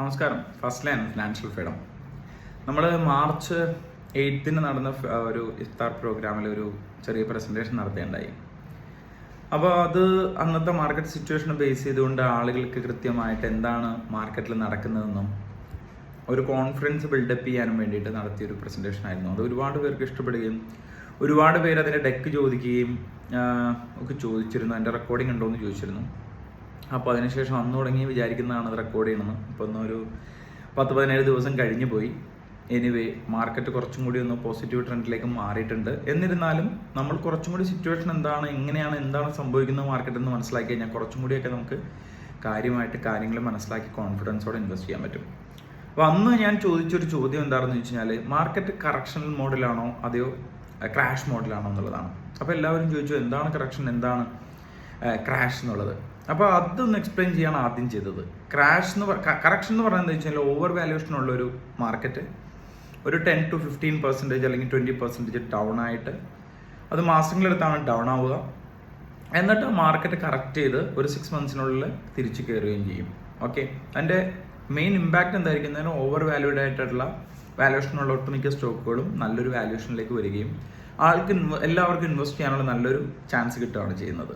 നമസ്കാരം. First line financial freedom നമ്മൾ March എയ്ത്തിന് നടന്ന ഒരു ഇഫ്താർ പ്രോഗ്രാമിൽ ഒരു ചെറിയ പ്രസന്റേഷൻ നടത്തേണ്ടായി അപ്പോൾ അത് അന്നത്തെ മാർക്കറ്റ് സിറ്റുവേഷൻ ബേസ് ചെയ്തുകൊണ്ട് ആളുകൾക്ക് കൃത്യമായിട്ട് എന്താണ് മാർക്കറ്റിൽ നടക്കുന്നതെന്നും ഒരു കോൺഫിഡൻസ് ബിൽഡപ്പ് ചെയ്യാനും വേണ്ടിയിട്ട് നടത്തിയ ഒരു പ്രസന്റേഷൻ ആയിരുന്നു. അത് ഒരുപാട് പേർക്ക് ഇഷ്ടപ്പെടുകയും ഒരുപാട് പേര് അതിന്റെ ഡെക്ക് ചോദിക്കുകയും ഒക്കെ ചോദിച്ചിരുന്നു. അതിന്റെ റെക്കോർഡിംഗ് ഉണ്ടോ എന്ന് ചോദിച്ചിരുന്നു. അപ്പോൾ അതിനുശേഷം അന്ന് തുടങ്ങി വിചാരിക്കുന്നതാണ് അത് റെക്കോർഡ് ചെയ്യണമെന്ന്. ഇപ്പോൾ ഒന്നൊരു പത്ത് പതിനേഴ് ദിവസം കഴിഞ്ഞു പോയി. എനിവേ മാർക്കറ്റ് കുറച്ചും കൂടി ഒന്ന് പോസിറ്റീവ് ട്രെൻഡിലേക്ക് മാറിയിട്ടുണ്ട്. എന്നിരുന്നാലും നമ്മൾ കുറച്ചും കൂടി സിറ്റുവേഷൻ എന്താണ് എങ്ങനെയാണ് എന്താണ് സംഭവിക്കുന്നത് മാർക്കറ്റ് എന്ന് മനസ്സിലാക്കി കഴിഞ്ഞാൽ കുറച്ചും കൂടിയൊക്കെ നമുക്ക് കാര്യമായിട്ട് കാര്യങ്ങൾ മനസ്സിലാക്കി കോൺഫിഡൻസോടെ ഇൻവെസ്റ്റ് ചെയ്യാൻ പറ്റും. അപ്പോൾ അന്ന് ഞാൻ ചോദിച്ചൊരു ചോദ്യം എന്താണെന്ന് വെച്ച് കഴിഞ്ഞാൽ മാർക്കറ്റ് കറക്ഷണൽ മോഡലാണോ അതെയോ ക്രാഷ് മോഡലാണോ എന്നുള്ളതാണ്. അപ്പോൾ എല്ലാവരും ചോദിച്ചു എന്താണ് കറക്ഷൻ എന്താണ് ക്രാഷ് എന്നുള്ളത്? അപ്പോൾ അതൊന്ന് എക്സ്പ്ലെയിൻ ചെയ്യാണ് ആദ്യം ചെയ്തത്. ക്രാഷ് എന്ന് കറക്ഷൻ എന്ന് പറയുന്നത് വെച്ചാൽ ഓവർ വാല്യൂഷനുള്ള ഒരു മാർക്കറ്റ് ഒരു ടെൻ ടു ഫിഫ്റ്റീൻ പെർസെന്റേജ് അല്ലെങ്കിൽ ട്വന്റി പെർസെന്റേജ് ഡൗൺ ആയിട്ട് അത് മാസങ്ങളെടുത്താണ് ഡൗൺ ആവുക. എന്നിട്ട് മാർക്കറ്റ് കറക്റ്റ് ചെയ്ത് ഒരു സിക്സ് മന്ത്സിനുള്ളിൽ തിരിച്ചു കയറുകയും ചെയ്യും. ഓക്കെ അതിന്റെ മെയിൻ ഇമ്പാക്റ്റ് എന്തായിരിക്കുന്നതിന് ഓവർ വാല്യൂഡ് ആയിട്ടുള്ള വാല്യൂഷനുള്ള ഒട്ടുമിക്ക സ്റ്റോക്കുകളും നല്ലൊരു വാല്യൂഷനിലേക്ക് വരികയും ആൾക്ക് എല്ലാവർക്കും ഇൻവെസ്റ്റ് ചെയ്യാനുള്ള നല്ലൊരു ചാൻസ് കിട്ടുകയാണ് ചെയ്യുന്നത്.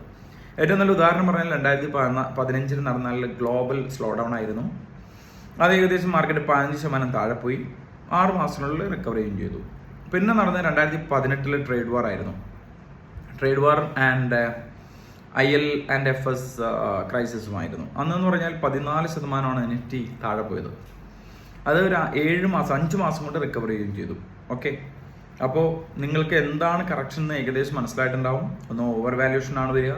ഏറ്റവും നല്ല ഉദാഹരണം പറഞ്ഞാൽ രണ്ടായിരത്തി പതിനാ പതിനഞ്ചിൽ നടന്ന ഗ്ലോബൽ സ്ലോ ഡൗൺ ആയിരുന്നു. അത് ഏകദേശം മാർക്കറ്റ് പതിനഞ്ച് ശതമാനം താഴെ പോയി. ആറ് മാസത്തിനുള്ളിൽ റിക്കവർ ചെയ്യുകയും ചെയ്തു. പിന്നെ നടന്ന രണ്ടായിരത്തി പതിനെട്ടിലെ ട്രേഡ് വാർ ആയിരുന്നു. Trade war and I L and F S ക്രൈസിസുമായിരുന്നു അന്നെന്ന് പറഞ്ഞാൽ പതിനാല് ശതമാനമാണ് നിഫ്റ്റി താഴെ പോയത്. അത് ഒരു ഏഴ് മാസം അഞ്ച് മാസം കൊണ്ട് റിക്കവർ ചെയ്യുകയും ചെയ്തു. ഓക്കെ അപ്പോൾ നിങ്ങൾക്ക് എന്താണ് കറക്ഷൻ എന്ന് ഏകദേശം മനസ്സിലായിട്ടുണ്ടാവും. ഒന്ന് ഓവർ വാല്യൂഷൻ ആണ് വരിക.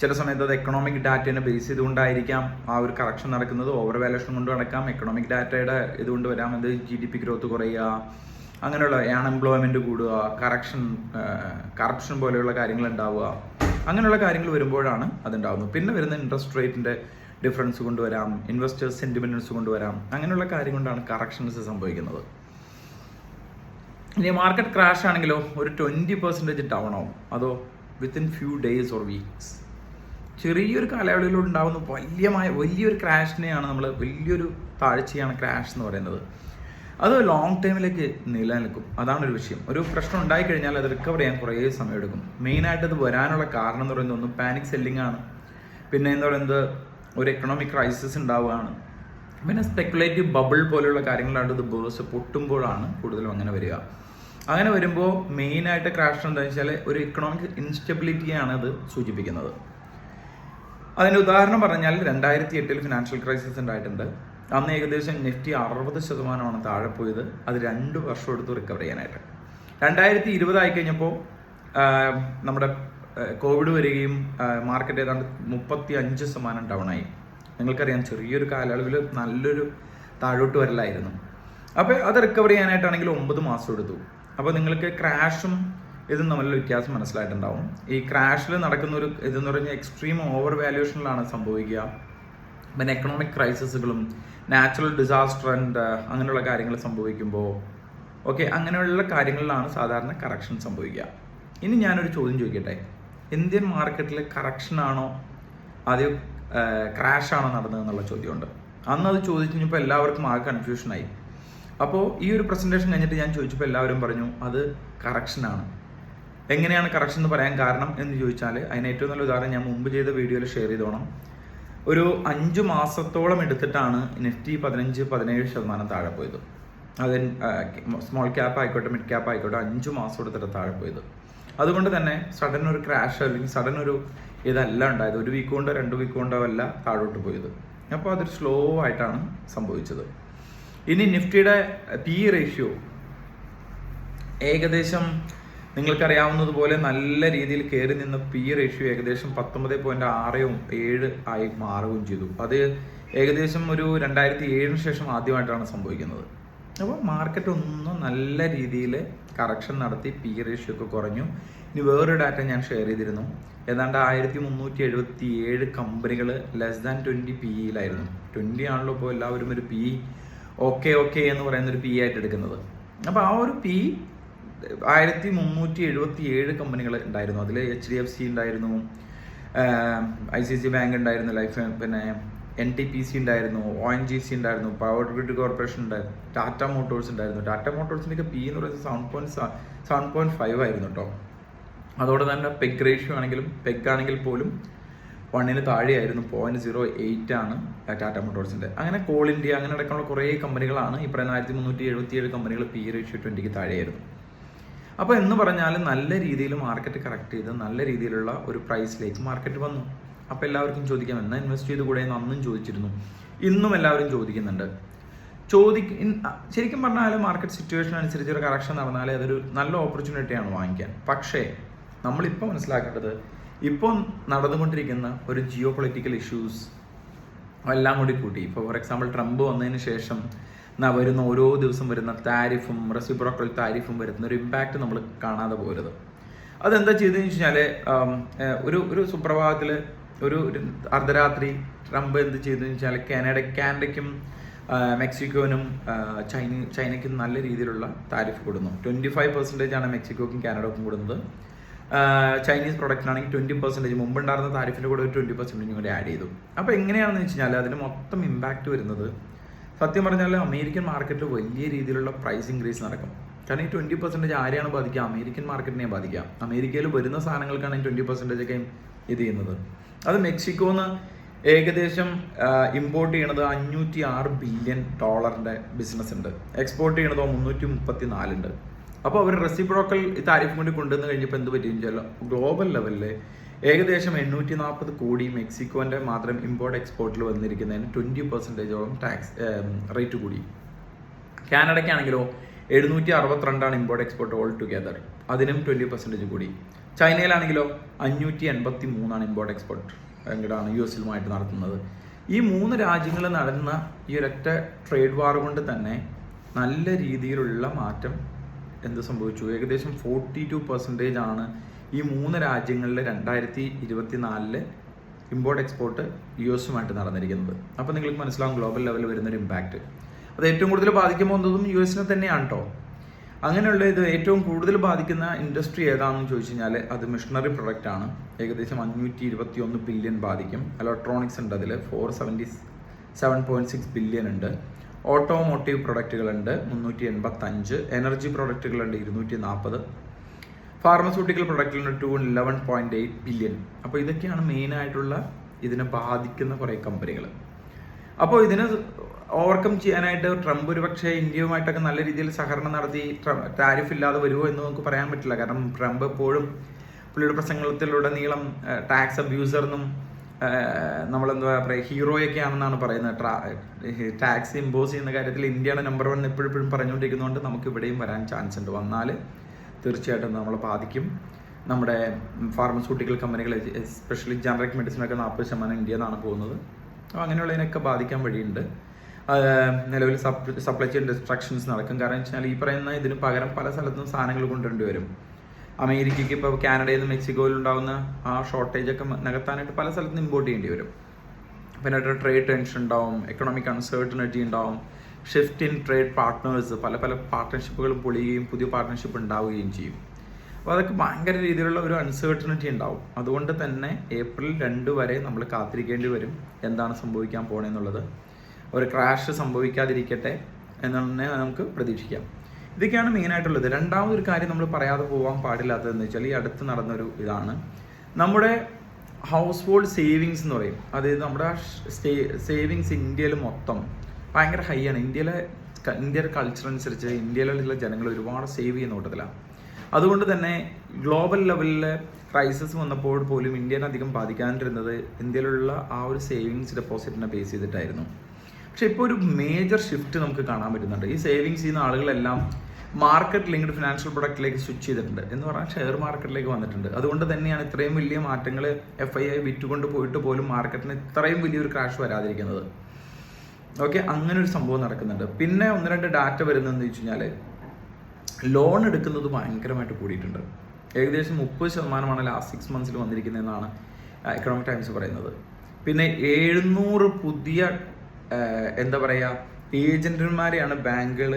ചില സമയത്ത് അത് എക്കണോമിക് ഡാറ്റേനെ ബേസ് ചെയ്തുകൊണ്ടായിരിക്കാം ആ ഒരു കറക്ഷൻ നടക്കുന്നത്. ഓവർ വാല്യൂഷൻ കൊണ്ട് നടക്കാം. എക്കണോമിക് ഡാറ്റയുടെ ഇതുകൊണ്ട് വരാം അത് ജി ഡി പി ഗ്രോത്ത് കുറയുക. അങ്ങനെയുള്ള അൺഎംപ്ലോയ്മെന്റ് കൂടുക കറക്ഷൻ കറപ്ഷൻ പോലെയുള്ള കാര്യങ്ങൾ ഉണ്ടാവുക. അങ്ങനെയുള്ള കാര്യങ്ങൾ വരുമ്പോഴാണ് അതുണ്ടാവുന്നത്. പിന്നെ വരുന്ന ഇൻട്രസ്റ്റ് റേറ്റിന്റെ ഡിഫറൻസ് കൊണ്ടുവരാം ഇൻവെസ്റ്റേഴ്സ് സെന്റിമെന്റ്സ് കൊണ്ടുവരാം അങ്ങനെയുള്ള കാര്യം കൊണ്ടാണ് കറക്ഷൻസ് സംഭവിക്കുന്നത്. ഇനി മാർക്കറ്റ് ക്രാഷ് ആണെങ്കിലോ ഒരു ട്വന്റി പെർസെന്റേജ് ഡൗൺ ആവും. അതോ within few days or weeks ചെറിയൊരു കാലയളവിലൂടെ ഉണ്ടാകുന്ന വലിയമായ വലിയൊരു ക്രാഷിനെയാണ് നമ്മൾ വലിയൊരു താഴ്ചയാണ് ക്രാഷ് എന്ന് പറയുന്നത്. അത് ലോങ് ടൈമിലേക്ക് നിലനിൽക്കും. അതാണ് ഒരു വിഷയം. ഒരു പ്രശ്നം ഉണ്ടായി കഴിഞ്ഞാൽ അത് റിക്കവർ ചെയ്യാൻ കുറേ സമയമെടുക്കും. മെയിനായിട്ട് അത് വരാനുള്ള കാരണം എന്ന് പറയുന്നത് ഒന്ന് പാനിക് സെല്ലിംഗ് ആണ്. പിന്നെ എന്താ പറയുന്നത് ഒരു എക്കണോമിക് ക്രൈസിസ് ഉണ്ടാവുകയാണ്. പിന്നെ സ്പെക്കുലേറ്റീവ് ബബിൾ പോലെയുള്ള കാര്യങ്ങളായിട്ട് ഇത് ബേഴ്സ് പൊട്ടുമ്പോഴാണ് കൂടുതലും അങ്ങനെ വരിക. അങ്ങനെ വരുമ്പോൾ മെയിനായിട്ട് ക്രാഷ് എന്താ വെച്ചാൽ ഒരു ഇക്കണോമിക് ഇൻസ്റ്റെബിലിറ്റിയാണ് അത് സൂചിപ്പിക്കുന്നത്. അതിന്റെ ഉദാഹരണം പറഞ്ഞാൽ രണ്ടായിരത്തി എട്ടിൽ ഫിനാൻഷ്യൽ ക്രൈസിസ് ഉണ്ടായിട്ടുണ്ട്. അന്ന് ഏകദേശം നിഫ്റ്റി അറുപത് ശതമാനമാണ് താഴെ പോയത്. അത് രണ്ട് വർഷം എടുത്ത് റിക്കവർ ചെയ്യാനായിട്ട്. രണ്ടായിരത്തി ഇരുപതായി കഴിഞ്ഞപ്പോൾ നമ്മുടെ കോവിഡ് വരികയും മാർക്കറ്റ് ഏതാണ്ട് മുപ്പത്തി അഞ്ച് ശതമാനം ഡൗൺ ആയി. നിങ്ങൾക്കറിയാം ചെറിയൊരു കാലയളവിൽ നല്ലൊരു താഴോട്ട് വരലായിരുന്നു. അപ്പോൾ അത് റിക്കവർ ചെയ്യാനായിട്ടാണെങ്കിൽ ഒമ്പത് മാസം എടുത്തു. അപ്പോൾ നിങ്ങൾക്ക് ക്രാഷും ഇതും തമ്മിലുള്ള വ്യത്യാസം മനസ്സിലായിട്ടുണ്ടാവും. ഈ ക്രാഷിൽ നടക്കുന്ന ഒരു ഇതെന്ന് പറഞ്ഞാൽ എക്സ്ട്രീം ഓവർ വാല്യൂഷനിലാണ് സംഭവിക്കുക. പിന്നെ എക്കണോമിക് ക്രൈസിസുകളും നാച്ചുറൽ ഡിസാസ്റ്റർ ആൻഡ് അങ്ങനെയുള്ള കാര്യങ്ങൾ സംഭവിക്കുമ്പോൾ ഓക്കെ അങ്ങനെയുള്ള കാര്യങ്ങളിലാണ് സാധാരണ കറക്ഷൻ സംഭവിക്കുക. ഇനി ഞാനൊരു ചോദ്യം ചോദിക്കട്ടെ? ഇന്ത്യൻ മാർക്കറ്റിൽ കറക്ഷൻ ആണോ? ആദ്യം ക്രാഷ് ആണോ നടന്നത് എന്നുള്ള ചോദ്യമുണ്ട്. അന്ന് അത് ചോദിച്ചു കഴിഞ്ഞപ്പോൾ എല്ലാവർക്കും ആകെ കൺഫ്യൂഷനായി അപ്പോൾ ഈ ഒരു പ്രസന്റേഷൻ കഴിഞ്ഞിട്ട് ഞാൻ ചോദിച്ചപ്പോൾ എല്ലാവരും പറഞ്ഞു അത് കറക്ഷനാണ് എങ്ങനെയാണ് കറക്ഷൻ എന്ന് പറയാൻ കാരണം എന്ന് ചോദിച്ചാൽ അതിന് ഏറ്റവും നല്ല ഉദാഹരണം ഞാൻ മുമ്പ് ചെയ്ത വീഡിയോയിൽ ഷെയർ ചെയ്തോണം. ഒരു അഞ്ച് മാസത്തോളം എടുത്തിട്ടാണ് നിഫ്റ്റി പതിനഞ്ച് പതിനേഴ് ശതമാനം താഴെ പോയത്. അത് സ്മോൾ ക്യാപ്പ് ആയിക്കോട്ടെ മിഡ് ക്യാപ്പ് ആയിക്കോട്ടെ അഞ്ച് മാസം എടുത്തിട്ട് താഴെ പോയത്. അതുകൊണ്ട് തന്നെ സഡൻ ഒരു ക്രാഷ് അല്ലെങ്കിൽ സഡൻ ഒരു ഇതല്ല ഉണ്ടായത്. ഒരു വീക്ക് കൊണ്ടോ രണ്ട് വീക്ക് കൊണ്ടോ അല്ല താഴോട്ട് പോയത്. അപ്പോൾ അതൊരു സ്ലോ ആയിട്ടാണ് സംഭവിച്ചത്. ഇനി നിഫ്റ്റിയുടെ പി റേഷ്യോ ഏകദേശം നിങ്ങൾക്കറിയാവുന്നതുപോലെ നല്ല രീതിയിൽ കയറി നിന്ന് പി റേഷ്യോ ഏകദേശം പത്തൊമ്പത് പോയിന്റ് ആറും ഏഴ് ആയി മാറുകയും ചെയ്തു. അത് ഏകദേശം ഒരു രണ്ടായിരത്തി ഏഴിന് ശേഷം ആദ്യമായിട്ടാണ് സംഭവിക്കുന്നത്. അപ്പോൾ മാർക്കറ്റ് ഒന്നും നല്ല രീതിയിൽ കറക്ഷൻ നടത്തി പി റേഷ്യോ ഒക്കെ കുറഞ്ഞു. ഇനി വേറൊരു ഡാറ്റ ഞാൻ ഷെയർ ചെയ്തിരുന്നു. ഏതാണ്ട് ആയിരത്തി മുന്നൂറ്റി എഴുപത്തി ഏഴ് കമ്പനികൾ ലെസ് ദാൻ ട്വന്റി പി ഇയിലായിരുന്നു ട്വന്റി ആണല്ലോ ഇപ്പോൾ എല്ലാവരും ഒരു പി ഓക്കെ ഓക്കെ എന്ന് പറയുന്ന ഒരു പി ആയിട്ട് എടുക്കുന്നത്. അപ്പോൾ ആ ഒരു പി ആയിരത്തി മുന്നൂറ്റി എഴുപത്തി ഏഴ് കമ്പനികൾ ഉണ്ടായിരുന്നു. അതിൽ എച്ച് ഡി എഫ് സി ഉണ്ടായിരുന്നു ഐ സി സി ബാങ്ക് ഉണ്ടായിരുന്നു ലൈഫ് പിന്നെ എൻ ടി പി സി ഉണ്ടായിരുന്നു ഒ എൻ ജി സി ഉണ്ടായിരുന്നു പവർ ഗ്രിഡ് കോർപ്പറേഷൻ ഉണ്ടായിരുന്നു ടാറ്റ മോട്ടോഴ്സ് ഉണ്ടായിരുന്നു. ടാറ്റ മോട്ടോഴ്സിന്റെയൊക്കെ പി എന്ന് പറയുന്നത് seven point seven point five ആയിരുന്നു കേട്ടോ അതോടെ തന്നെ പെഗ് റേഷ്യോ ആണെങ്കിലും പെഗ് ആണെങ്കിൽ പോലും വണ്ണിന് താഴെയായിരുന്നു പോയിന്റ് സീറോ എയ്റ്റ് ആണ് ടാറ്റ മോട്ടോഴ്സിന്റെ അങ്ങനെ കോൾ ഇന്ത്യ അങ്ങനെ അടക്കമുള്ള കുറേ കമ്പനികളാണ്. ഈ ആയിരത്തി മുന്നൂറ്റി എഴുപത്തി ഏഴ് കമ്പനികൾ പി റേഷ്യോ ട്വന്റിക്ക് താഴെയായിരുന്നു. അപ്പോൾ എന്ന് പറഞ്ഞാൽ നല്ല രീതിയിൽ മാർക്കറ്റ് കറക്റ്റ് ചെയ്ത് നല്ല രീതിയിലുള്ള ഒരു പ്രൈസിലേക്ക് മാർക്കറ്റ് വന്നു. അപ്പോൾ എല്ലാവർക്കും ചോദിക്കാം എന്നാൽ ഇൻവെസ്റ്റ് ചെയ്ത് കൂടെ അന്നും ചോദിച്ചിരുന്നു. ഇന്നും എല്ലാവരും ചോദിക്കുന്നുണ്ട്. ചോദി ശരിക്കും പറഞ്ഞാൽ മാർക്കറ്റ് സിറ്റുവേഷൻ അനുസരിച്ച് ഒരു കറക്ഷൻ നടന്നാൽ അതൊരു നല്ല ഓപ്പർച്യൂണിറ്റിയാണ് വാങ്ങിക്കാൻ. പക്ഷേ നമ്മളിപ്പോൾ മനസ്സിലാക്കേണ്ടത് ഇപ്പോൾ നടന്നുകൊണ്ടിരിക്കുന്ന ഒരു ജിയോ പൊളിറ്റിക്കൽ ഇഷ്യൂസ് എല്ലാം കൂടി കൂട്ടി. ഇപ്പോൾ ഫോർ എക്സാമ്പിൾ ട്രംപ് വന്നതിന് ശേഷം വരുന്ന ഓരോ ദിവസം വരുന്ന താരിഫും റെസിപ്രോക്കൽ താരിഫും വരുന്ന ഒരു ഇമ്പാക്റ്റ് നമ്മൾ കാണാതെ പോരുത്. അതെന്താ ചെയ്തതെന്ന് വെച്ച് കഴിഞ്ഞാൽ ഒരു ഒരു സുപ്രഭാതത്തിൽ ഒരു അർദ്ധരാത്രി ട്രംപ് എന്ത് ചെയ്തതെന്ന് വെച്ചാൽ കാനഡ കാനഡയ്ക്കും മെക്സിക്കോനും ചൈന ചൈനയ്ക്കും നല്ല രീതിയിലുള്ള താരിഫ് കൊടുക്കുന്നു ട്വന്റി ഫൈവ് പെർസെന്റേജ് ആണ് മെക്സിക്കോക്കും കാനഡക്കും കൊടുക്കുന്നത് ചൈനീസ് പ്രൊഡക്റ്റിനാണെങ്കിൽ ട്വന്റി പെർസെന്റേജ് മുമ്പുണ്ടായിരുന്ന താരിഫിന്റെ കൂടെ ഒരു ട്വന്റി പെർസെന്റേജ് കൂടി ആഡ് ചെയ്തു. അപ്പോൾ എങ്ങനെയാണെന്ന് വെച്ച് കഴിഞ്ഞാൽ അതിന് മൊത്തം ഇമ്പാക്റ്റ് വരുന്നത് സത്യം പറഞ്ഞാൽ അമേരിക്കൻ മാർക്കറ്റിൽ വലിയ രീതിയിലുള്ള പ്രൈസ് ഇൻക്രീസ് നടക്കും. കാരണം ഈ ട്വന്റി പെർസെന്റേജ് ആരെയാണ് ബാധിക്കുക? അമേരിക്കൻ മാർക്കറ്റിനെ ബാധിക്കുക. അമേരിക്കയിൽ വരുന്ന സാധനങ്ങൾക്കാണ് ഈ ട്വന്റി പെർസെന്റേജ് ഒക്കെ ഇത് ചെയ്യുന്നത്. അത് മെക്സിക്കോന്ന് ഏകദേശം ഇമ്പോർട്ട് ചെയ്യണത് അഞ്ഞൂറ്റി ആറ് ബില്യൺ ഡോളറിന്റെ ബിസിനസ് ഉണ്ട്. എക്സ്പോർട്ട് ചെയ്യണതോ മുന്നൂറ്റി മുപ്പത്തി നാലുണ്ട് അപ്പോൾ അവർ റെസിപ്രോക്കൽ താരിഫ് കൊണ്ട് കൊണ്ടുവന്ന് കഴിഞ്ഞപ്പോൾ എന്ത് പറ്റിയെന്ന് വെച്ചാൽ ഗ്ലോബൽ ലെവലിൽ ഏകദേശം എണ്ണൂറ്റി നാൽപ്പത് കോടി മെക്സിക്കോന്റെ മാത്രം ഇമ്പോർട്ട് എക്സ്പോർട്ടിൽ വന്നിരിക്കുന്നതിന് ട്വന്റി പെർസെന്റേജോളം ടാക്സ് റേറ്റ് കൂടി. കാനഡയ്ക്കാണെങ്കിലോ എഴുന്നൂറ്റി അറുപത്തിരണ്ടാണ് ഇമ്പോർട്ട് എക്സ്പോർട്ട് ഓൾ ടുഗദർ അതിനും ട്വന്റി പെർസെന്റേജ് കൂടി. ചൈനയിലാണെങ്കിലോ അഞ്ഞൂറ്റി എൺപത്തി മൂന്നാണ് ഇമ്പോർട്ട് എക്സ്പോർട്ട് എങ്കിലാണ് യു എസിലുമായിട്ട് നടത്തുന്നത്. ഈ മൂന്ന് രാജ്യങ്ങൾ നടന്ന ഈ ഒരൊറ്റ ട്രേഡ് വാർ കൊണ്ട് തന്നെ നല്ല രീതിയിലുള്ള മാറ്റം എന്ത് സംഭവിച്ചു? ഏകദേശം ഫോർട്ടി ടു പെർസെന്റേജ് ആണ് ഈ മൂന്ന് രാജ്യങ്ങളിൽ രണ്ടായിരത്തി ഇരുപത്തി നാലിൽ ഇമ്പോർട്ട് എക്സ്പോർട്ട് യു എസുമായിട്ട് നടന്നിരിക്കുന്നത്. അപ്പോൾ നിങ്ങൾക്ക് മനസ്സിലാവും ഗ്ലോബൽ ലെവലിൽ വരുന്നൊരു ഇമ്പാക്റ്റ് അത് ഏറ്റവും കൂടുതൽ ബാധിക്കാൻ പോകുന്നതും യു എസിനെ തന്നെയാണ് കേട്ടോ അങ്ങനെയുള്ള ഇത് ഏറ്റവും കൂടുതൽ ബാധിക്കുന്ന ഇൻഡസ്ട്രി ഏതാണെന്ന് ചോദിച്ചു കഴിഞ്ഞാൽ അത് മിഷണറി പ്രൊഡക്റ്റ് ആണ്. ഏകദേശം അഞ്ഞൂറ്റി ഇരുപത്തി ഒന്ന് ബില്യൺ ബാധിക്കും. ഇലക്ട്രോണിക്സ് ഉണ്ട് അതിൽ four seventy seven point six billion ഉണ്ട്. ഓട്ടോമോട്ടീവ് പ്രൊഡക്റ്റുകളുണ്ട് മുന്നൂറ്റി എൺപത്തഞ്ച് എനർജി പ്രൊഡക്റ്റുകളുണ്ട് ഇരുന്നൂറ്റി നാൽപ്പത് pharmaceutical പ്രൊഡക്റ്റിലുണ്ട് two eleven point eight billion അപ്പോൾ ഇതൊക്കെയാണ് മെയിൻ ആയിട്ടുള്ള ഇതിനെ ബാധിക്കുന്ന കുറേ കമ്പനികൾ അപ്പോൾ ഇതിനെ ഓവർകം ചെയ്യാനായിട്ട് ട്രംപ് ഒരു പക്ഷേ ഇന്ത്യയുമായിട്ടൊക്കെ നല്ല രീതിയിൽ സഹകരണം നടത്തി ടാരിഫ് ഇല്ലാതെ വരുമോ എന്ന് നമുക്ക് പറയാൻ പറ്റില്ല. കാരണം ട്രംപ് എപ്പോഴും പുള്ളിയുടെ പ്രസംഗത്തിലൂടെ നീളം ടാക്സ് അബ്യൂസർ എന്നും നമ്മളെന്താ പറയുക ഹീറോയൊക്കെ ആണെന്നാണ് പറയുന്നത്. ടാക്സ് ഇമ്പോസ് ചെയ്യുന്ന കാര്യത്തിൽ ഇന്ത്യയുടെ നമ്പർ വൺ എപ്പോഴും പറഞ്ഞുകൊണ്ടിരിക്കുന്നതുകൊണ്ട് നമുക്ക് ഇവിടെയും വരാൻ ചാൻസ് ഉണ്ട്. വന്നാൽ തീർച്ചയായിട്ടും നമ്മളെ ബാധിക്കും. നമ്മുടെ ഫാർമസ്യൂട്ടിക്കൽ കമ്പനികൾ എസ്പെഷ്യലി ജനറിക് മെഡിസിനൊക്കെ നാൽപ്പത് ശതമാനം ഇന്ത്യയിൽ നിന്നാണ് പോകുന്നത്. അപ്പോൾ അങ്ങനെയുള്ളതിനൊക്കെ ബാധിക്കാൻ വഴിയുണ്ട്. നിലവിൽ സപ്ലൈ ചെയിൻ ഡിസ്ട്രക്ഷൻസ് നടക്കും. കാരണം വെച്ചാൽ ഈ പറയുന്ന ഇതിന് പകരം പല സ്ഥലത്തും സാധനങ്ങൾ കൊണ്ടുവരേണ്ടി വരും. അമേരിക്കയ്ക്ക് ഇപ്പോൾ കാനഡയിൽ നിന്ന് മെക്സിക്കോയിൽ ഉണ്ടാകുന്ന ആ ഷോർട്ടേജ് ഒക്കെ നികത്താനായിട്ട് പല സ്ഥലത്തും ഇമ്പോർട്ട് ചെയ്യേണ്ടി വരും. പിന്നെ ട്രേഡ് ടെൻഷൻ ഉണ്ടാവും എക്കണോമിക് അൺസർട്ടനിറ്റി ഉണ്ടാവും. ഷിഫ്റ്റ് ഇൻ ട്രേഡ് പാർട്ട്നേഴ്സ് പല പല പാർട്ട്ണർഷിപ്പുകൾ പൊളിയുകയും പുതിയ പാർട്ട്ണർഷിപ്പ് ഉണ്ടാവുകയും ചെയ്യും. അപ്പോൾ അതൊക്കെ ഭയങ്കര രീതിയിലുള്ള ഒരു അൺസേർട്ടനിറ്റി ഉണ്ടാവും. അതുകൊണ്ട് തന്നെ ഏപ്രിൽ രണ്ട് വരെ നമ്മൾ കാത്തിരിക്കേണ്ടി വരും. എന്താണ് സംഭവിക്കാൻ പോണെന്നുള്ളത് ഒരു ക്രാഷ് സംഭവിക്കാതിരിക്കട്ടെ എന്ന് നമുക്ക് പ്രതീക്ഷിക്കാം. ഇതൊക്കെയാണ് മെയിനായിട്ടുള്ളത് രണ്ടാമതൊരു കാര്യം നമ്മൾ പറയാതെ പോകാൻ പാടില്ലാത്തതെന്ന് വെച്ചാൽ ഈ അടുത്ത് നടന്നൊരു ഇതാണ്. നമ്മുടെ ഹൗസ് ഹോൾഡ് സേവിങ്സ് എന്ന് പറയും. അതായത് നമ്മുടെ സേവിങ്സ് ഇന്ത്യയിൽ മൊത്തം ഭയങ്കര ഹൈ ആണ്. ഇന്ത്യയിലെ ഇന്ത്യയുടെ കൾച്ചർ അനുസരിച്ച് ഇന്ത്യയിലുള്ള ജനങ്ങൾ ഒരുപാട് സേവ് ചെയ്യുന്ന കൂട്ടത്തിലാണ് അതുകൊണ്ട് തന്നെ ഗ്ലോബൽ ലെവലിലെ ക്രൈസിസ് വന്നപ്പോൾ പോലും ഇന്ത്യനെ അധികം ബാധിക്കാണ്ടിരുന്നത് ഇന്ത്യയിലുള്ള ആ ഒരു സേവിങ്സ് ഡെപ്പോസിറ്റിനെ ബേസ് ചെയ്തിട്ടായിരുന്നു. പക്ഷെ ഇപ്പോൾ ഒരു മേജർ ഷിഫ്റ്റ് നമുക്ക് കാണാൻ പറ്റുന്നുണ്ട്. ഈ സേവിങ്സ് ചെയ്യുന്ന ആളുകളെല്ലാം മാർക്കറ്റ് ലിങ്ക്ഡ് ഫിനാൻഷ്യൽ പ്രൊഡക്റ്റിലേക്ക് സ്വിച്ച് ചെയ്തിട്ടുണ്ട്. എന്ന് പറഞ്ഞാൽ ഷെയർ മാർക്കറ്റിലേക്ക് വന്നിട്ടുണ്ട്. അതുകൊണ്ട് തന്നെയാണ് ഇത്രയും വലിയ മാറ്റങ്ങൾ എഫ് ഐ ഐ വിറ്റുകൊണ്ട് പോയിട്ട് പോലും മാർക്കറ്റിന് ഇത്രയും വലിയൊരു ക്രാഷ് വരാതിരിക്കുന്നത്. ഓക്കെ അങ്ങനെ ഒരു സംഭവം നടക്കുന്നുണ്ട്. പിന്നെ ഒന്ന് രണ്ട് ഡാറ്റ വരുന്നതെന്ന് വെച്ച് കഴിഞ്ഞാൽ ലോൺ എടുക്കുന്നത് ഭയങ്കരമായിട്ട് കൂടിയിട്ടുണ്ട്. ഏകദേശം മുപ്പത് ശതമാനമാണ് ലാസ്റ്റ് സിക്സ് മന്ത്സിൽ വന്നിരിക്കുന്നതെന്നാണ് എക്കണോമിക് ടൈംസ് പറയുന്നത്. പിന്നെ എഴുന്നൂറ് പുതിയ എന്താ പറയുക ഏജന്റുമാരെയാണ് ബാങ്കുകൾ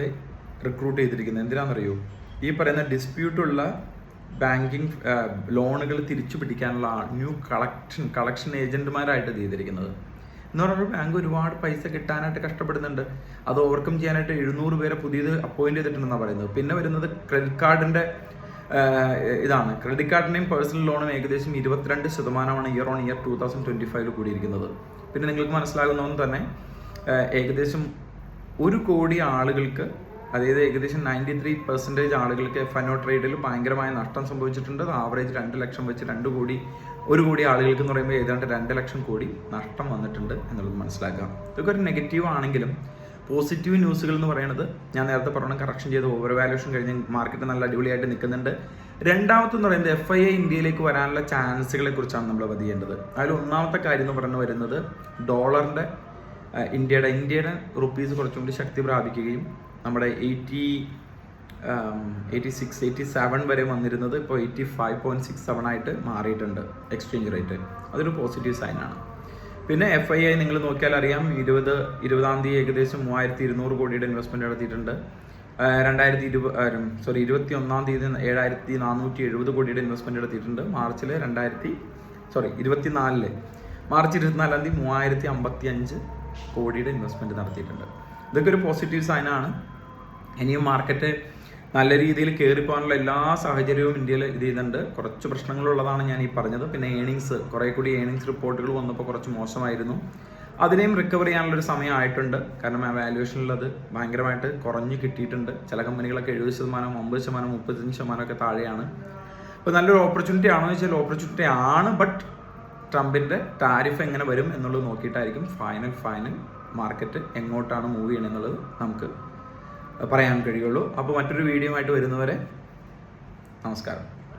റിക്രൂട്ട് ചെയ്തിരിക്കുന്നത്. എന്തിനാണെന്നറിയോ? ഈ പറയുന്ന ഡിസ്പ്യൂട്ടുള്ള ബാങ്കിങ് ലോണുകൾ തിരിച്ചു പിടിക്കാനുള്ള ന്യൂ കളക്ഷൻ കളക്ഷൻ ഏജന്റുമാരായിട്ട് ചെയ്തിരിക്കുന്നത്. എന്ന് പറഞ്ഞാൽ ബാങ്ക് ഒരുപാട് പൈസ കിട്ടാനായിട്ട് കഷ്ടപ്പെടുന്നുണ്ട്. അത് ഓവർകം ചെയ്യാനായിട്ട് എഴുന്നൂറ് പേരെ പുതിയത് അപ്പോയിന്റ് ചെയ്തിട്ടുണ്ടെന്നാണ് പറയുന്നത്. പിന്നെ വരുന്നത് ക്രെഡിറ്റ് കാർഡിന്റെ ഇതാണ്. ക്രെഡിറ്റ് കാർഡിന്റെയും പേഴ്സണൽ ലോണും ഏകദേശം ഇരുപത്തിരണ്ട് ശതമാനമാണ് year on year two thousand twenty ഫൈവിൽ കൂടിയിരിക്കുന്നത്. പിന്നെ നിങ്ങൾക്ക് മനസ്സിലാകുന്നതെന്ന് തന്നെ ഏകദേശം ഒരു കോടി ആളുകൾക്ക് അതായത് ഏകദേശം നയന്റി ത്രീ പെർസെന്റേജ് ആളുകൾക്ക് ഒ ട്രേഡിൽ ഭയങ്കരമായ നഷ്ടം സംഭവിച്ചിട്ടുണ്ട്. ആവറേജ് രണ്ട് ലക്ഷം വെച്ച് രണ്ട് കോടി ഒരു കോടി ആളുകൾക്ക് എന്ന് പറയുമ്പോൾ ഏതാണ്ട് രണ്ട് ലക്ഷം കോടി നഷ്ടം വന്നിട്ടുണ്ട് എന്നുള്ളത് മനസ്സിലാക്കാം. ഇതൊക്കെ ഒരു നെഗറ്റീവ് ആണെങ്കിലും പോസിറ്റീവ് ന്യൂസുകൾ എന്ന് പറയുന്നത് ഞാൻ നേരത്തെ പറഞ്ഞ കറക്ഷൻ ചെയ്ത് ഓവർ വാല്യൂഷൻ കഴിഞ്ഞ് മാർക്കറ്റ് നല്ല അടിപൊളിയായിട്ട് നിൽക്കുന്നുണ്ട്. രണ്ടാമത്തെന്ന് പറയുന്നത് എഫ് ഐ എ ഇന്ത്യയിലേക്ക് വരാനുള്ള ചാൻസുകളെ കുറിച്ചാണ് നമ്മൾ പതിയേണ്ടത്. അതിൽ ഒന്നാമത്തെ കാര്യം എന്ന് പറഞ്ഞു വരുന്നത് ഡോളറിന്റെ ഇന്ത്യയുടെ ഇന്ത്യയുടെ റുപ്പീസ് കുറച്ചുകൂടി ശക്തി പ്രാപിക്കുകയും നമ്മുടെ eighty eighty six eighty seven വരെ വന്നിരുന്നത് ഇപ്പോൾ eighty five point six seven ആയിട്ട് മാറിയിട്ടുണ്ട് എക്സ്ചേഞ്ച് റേറ്റ് അതൊരു പോസിറ്റീവ് സൈൻ ആണ്. പിന്നെ എഫ് ഐ ഐ നിങ്ങൾ നോക്കിയാൽ അറിയാം ഇരുപത് ഇരുപതാം തീയതി ഏകദേശം മൂവായിരത്തി ഇരുന്നൂറ് കോടിയുടെ ഇൻവെസ്റ്റ്മെന്റ് നടത്തിയിട്ടുണ്ട്. രണ്ടായിരത്തി ഇരുപത് സോറി ഇരുപത്തി ഒന്നാം തീയതി ഏഴായിരത്തി നാനൂറ്റി എഴുപത് കോടിയുടെ ഇൻവെസ്റ്റ്മെന്റ് നടത്തിയിട്ടുണ്ട്. മാർച്ചിൽ രണ്ടായിരത്തി സോറി ഇരുപത്തിനാലിൽ. മാർച്ച് ഇരുപത്തിനാലാം തീയതി മൂവായിരത്തി അമ്പത്തി അഞ്ച് കോടിയുടെ ഇൻവെസ്റ്റ്മെന്റ് നടത്തിയിട്ടുണ്ട്. ഇതൊക്കെ ഒരു പോസിറ്റീവ് സൈനാണ് ഇനിയും മാർക്കറ്റ് നല്ല രീതിയിൽ കയറിപ്പോകാനുള്ള എല്ലാ സാഹചര്യവും ഇന്ത്യയിൽ ഇത് ചെയ്യുന്നുണ്ട്. കുറച്ച് പ്രശ്നങ്ങളുള്ളതാണ് ഞാൻ ഈ പറഞ്ഞത്. പിന്നെ ഏണിങ്സ് കുറെ കൂടി ഏണിങ്സ് റിപ്പോർട്ടുകൾ വന്നപ്പോൾ കുറച്ച് മോശമായിരുന്നു. അതിനെയും റിക്കവർ ചെയ്യാനുള്ളൊരു ഒരു സമയമായിട്ടുണ്ട് കാരണം ആ വാല്യുവേഷനിൽ അത് ഭയങ്കരമായിട്ട് കുറഞ്ഞു കിട്ടിയിട്ടുണ്ട്. ചില കമ്പനികളൊക്കെ എഴുപത് ശതമാനം ഒമ്പത് ശതമാനം മുപ്പത്തഞ്ച് ശതമാനമൊക്കെ താഴെയാണ്. അപ്പോൾ നല്ലൊരു ഓപ്പർച്യൂണിറ്റി ആണോ വെച്ചാൽ ഓപ്പർച്യൂണിറ്റി ആണ്. ബട്ട് ട്രംപിന്റെ ടാരിഫ് എങ്ങനെ വരും എന്നുള്ളത് നോക്കിയിട്ടായിരിക്കും ഫൈനൽ ഫൈനൽ മാർക്കറ്റ് എങ്ങോട്ടാണ് മൂവ് ചെയ്യണമെന്നുള്ളത് നമുക്ക് പറയാൻ കഴിയുള്ളൂ. അപ്പോൾ മറ്റൊരു വീഡിയോ ആയിട്ട് വരുന്നവരെ നമസ്കാരം.